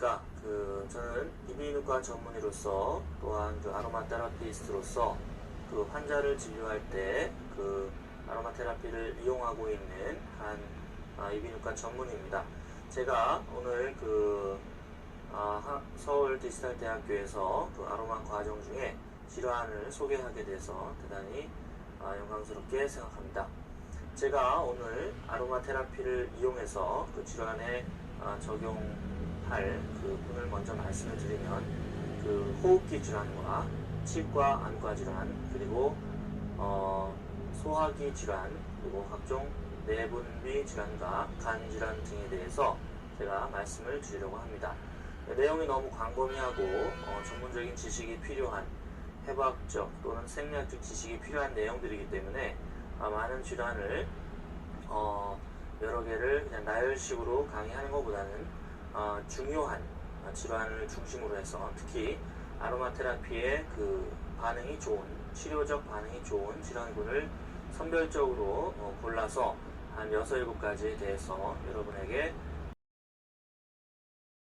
안녕하십니까. 그, 저는 이비인후과 전문의로서 또한 그 아로마 테라피스트로서 그 환자를 진료할 때 그 아로마 테라피를 이용하고 있는 한 아, 이비인후과 전문의입니다. 제가 오늘 그 아, 하- 서울 디지털 대학교에서 그 아로마 과정 중에 질환을 소개하게 돼서 대단히 아, 영광스럽게 생각합니다. 제가 오늘 아로마 테라피를 이용해서 그 질환에 아, 적용 할 그 분을 먼저 말씀을 드리면 그 호흡기 질환과 치과 안과 질환 그리고 어, 소화기 질환 그리고 각종 내분비 질환과 간 질환 등에 대해서 제가 말씀을 드리려고 합니다. 내용이 너무 광범위하고 어, 전문적인 지식이 필요한 해부학적 또는 생리학적 지식이 필요한 내용들이기 때문에 아, 많은 질환을 어, 여러 개를 그냥 나열식으로 강의하는 것보다는 어, 중요한 어, 질환을 중심으로 해서 특히 아로마 테라피의 그 반응이 좋은 치료적 반응이 좋은 질환군을 선별적으로 어, 골라서 한 6, 7가지에 대해서 여러분에게